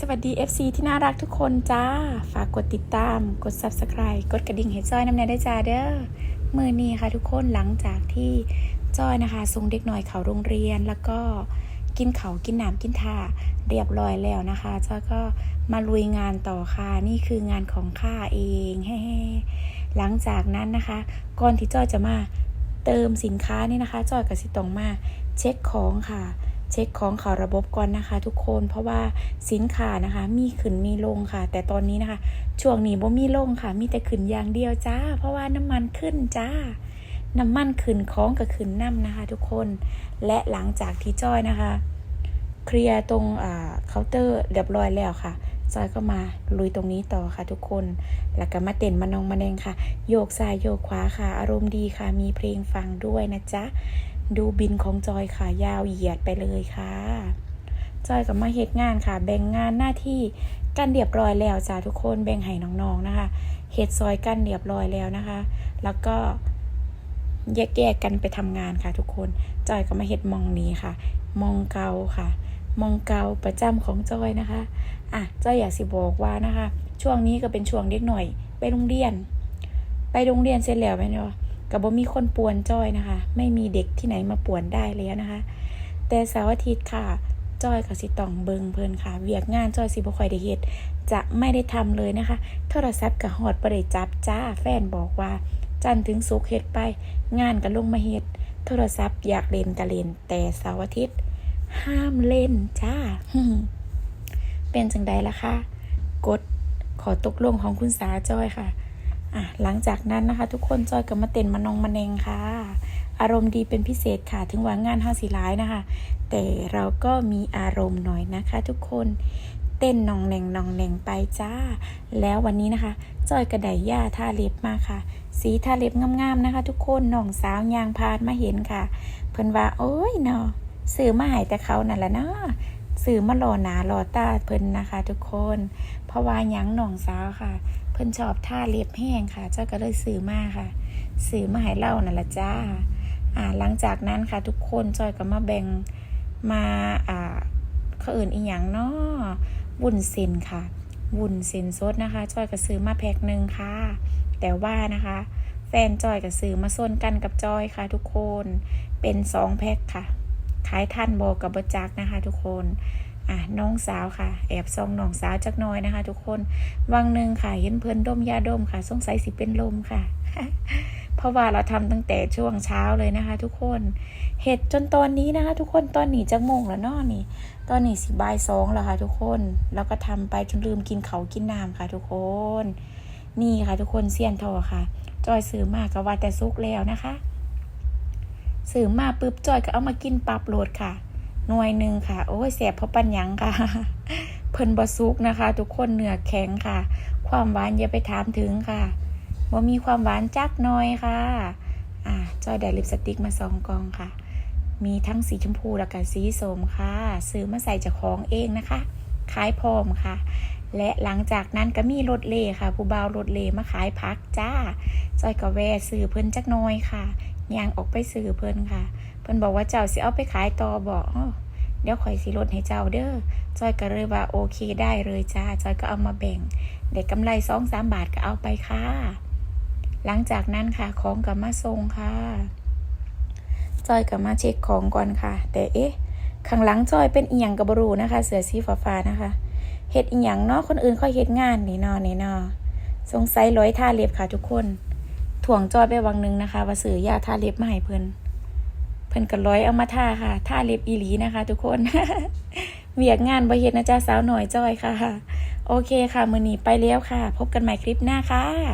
สวัสดี FC ที่น่ารักทุกคนจ้า ฝากกดติดตาม กด Subscribe กดกระดิ่งให้จอยน้ำแน่ได้จ้าเด้อมือนี้ค่ะทุกคนหลังจากที่จอยนะคะส่งเด็กหน่อยเขาโรงเรียน แล้วก็กินเขากินน้ำกินทาเรียบร้อยแล้วนะคะจอยก็มาลุยงานต่อค่ะนี่คืองานของข้าเองแฮ่หลังจากนั้นนะคะ ก่อนที่จอยจะมาเติมสินค้านี่นะคะจอยกับสิตองมาเช็คของค่ะ เช็คของเขาระบบก่อนนะคะทุกคน เพราะว่าสินค้านะคะ มีขึ้นมีลงค่ะ แต่ตอนนี้นะคะ ช่วงนี้บ่มีลงค่ะ มีแต่ขึ้นอย่างเดียวจ้า เพราะว่าน้ำมันขึ้นจ้าน้ำมันขึ้นของกับขึ้นน้ำนะคะ ทุกคน และหลังจากที่จ้อยนะคะ เคลียร์ตรงเคาน์เตอร์เรียบร้อยแล้วค่ะจอยก็มาลุยตรงนี้ต่อค่ะทุกคน แล้วก็มาเต้นมานองมาแนงค่ะ โยกซ้ายโยกขวาค่ะ อารมณ์ดีค่ะ มีเพลงฟังด้วยนะจ๊ะ ดูบินของจอยค่ะยาวเหยียดไปเลยค่ะ จอยกับมาเฮ็ดงานค่ะ แบ่งงานหน้าที่กันเรียบร้อยแล้วจ้าทุกคนแบ่งให้น้องๆนะคะเฮ็ดซอยกันเรียบร้อยแล้วนะคะ แล้วก็แยกๆกันไปทำงานค่ะ ทุกคนจอยก็มาเฮ็ดมองนี้ค่ะ มองเกาค่ะ มองเกาประจำของจอยนะคะอะจอยอยากสิบอกว่านะคะ ช่วงนี้ก็เป็นช่วงเด็กหน่อย ไปโรงเรียน ไปโรงเรียนเสร็จแล้วไหมเนาะ กับบ่มีคนป่วนจ้อยนะคะ ไม่มีเด็กที่ไหนมาป่วนได้แล้วนะคะ แต่เสาร์อาทิตย์ค่ะจ้อยกับสิตองเบิงเพลินค่ะ เวียกงานจ้อยสิบ่ค่อยได้เฮ็ดจะไม่ได้ทำเลยนะคะ โทรศัพท์กับฮอดบ่ได้จับจ้าแฟนบอกว่า จันถึงศุกเฮ็ดไป งานก็ลงมาเฮ็ดโทรศัพท์อยากเล่นก็เล่นแต่เสาร์อาทิตย์ ห้ามเล่นจ้า เป็นจังใดล่ะคะกดขอตกลงของคุณสาจ้อยค่ะ อะหลังจากนั้นนะคะ ทุกคนจอยกับมาเต้นมานองมาแนงค่ะ อารมณ์ดีเป็นพิเศษค่ะ ถึงว่างานห้าสีร้ายนะคะ แต่เราก็มีอารมณ์หน่อยนะคะ ทุกคนเต้นนองแนงนองแนงไปจ้า แล้ววันนี้นะคะ จอยกระไดย่าท่าเล็บมาค่ะ สีท่าเล็บงามๆนะคะ ทุกคนน้องสาวยางพานมาเห็นค่ะ เพิ่นว่าโอ้ยเนาะสื่อมาใหายแต่เขานั่นแหละเนาะ สื่อมาหลอหนาหลอตาเพิ่นนะคะ ทุกคน เพราะว่ายังหนองสาวค่ะ เพิ่นชอบท่าเล็บแห้งค่ะ เจ้าก็เลยซื้อมาค่ะซื้อมาให้เล่านั่นละจ้าอ่าหลังจากนั้นค่ะทุกคนจอยก็มาแบ่งมาอ่าเขาอื่นอีหยังเนาะวุ้นเส้นค่ะวุ้นเส้นสดนะคะ จอยก็ซื้อมาแพ็คหนึ่งค่ะ แต่ว่านะคะ แฟนจอยก็ซื้อมาส้นกันกับจอยค่ะ ทุกคนเป็นสองแพ็คค่ะ ขายทันบอกกับบจักนะคะทุกคนอะน้องสาวค่ะ แอบซองน้องสาวจักน้อยนะคะ ทุกคนวังหนึ่งค่ะเห็นเพื่อนดมยาดมค่ะ สงสัยสิเป็นลมค่ะ เพราะว่าเราทำตั้งแต่ช่วงเช้าเลยนะคะ ทุกคนเห็ดจนตอนนี้นะคะ ทุกคนตอนนี้จักโมงแล้วเนาะนี่ ตอนนี้สิบ่ายสองแล้วค่ะ ทุกคนแล้วก็ทำไปจนลืมกินเขากินน้ำค่ะ ทุกคน นี่ค่ะ ทุกคนเซียนทอค่ะ จอยซื้อมากกว่าแต่ซุกแล้วนะคะ ซื้อมาปุ๊บจอยก็เอามากินปับโหลดค่ะ หน่วยหนึ่งค่ะ โอ้ยแสบเพราะปัญญังค่ะ เพิ่นบะซุกนะคะ ทุกคนเนื้อแข็งค่ะ ความหวานอย่าไปถามถึงค่ะว่ามีความหวานจักน้อยค่ะ อ่าจอยได้ลิปสติกมาสองกองค่ะ มีทั้งสีชมพูและก็สีส้มค่ะ ซื้อมาใส่จากของเองนะคะ ขายพร้อมค่ะ และหลังจากนั้นก็มีรถเลค่ะ ผู้บ่าวรถเลมาขายพักจ้า จอยก็แวะซื้อเพิ่นจักน้อยค่ะ ยางออกไปซื้อเพิ่นค่ะ เพิ่นบอกว่าเจ้าสิเอาไปขายต่อบอกเดี๋ยวข่อยสิลดให้เจ้าเด้อจอยก็เลยว่าโอเคได้เลยจ้าจอยก็เอามาแบ่งได้กกำไรสองสามบาทก็เอาไปค่ะ หลังจากนั้นค่ะของกับมาส่งค่ะ จอยกับมาเช็คของก่อนค่ะ แต่เอ๊ะข้างหลังจอยเป็นอีหยังกับบรูนะคะ เสือสีฟ้าๆนะคะเฮ็ดอีหยังเนาะคนอื่นเขาเฮ็ดงานนี่เนาะนี่เนาะสงสัยร้อยท่าเล็บค่ะทุกคน ถ่วงจอยไปวังนึงนะคะว่าซื้อยาท่าเล็บมาให้เพิ่นเพิ่นก็ร้อยเอามาท่าค่ะท่าเล็บอีหลีนะคะ ทุกคนเวียกงานบ่เฮ็ดนะจ๊ะสาวหน่อยจอยค่ะ โอเคค่ะ มื้อนี้ไปแล้วค่ะ พบกันใหม่คลิปหน้าค่ะ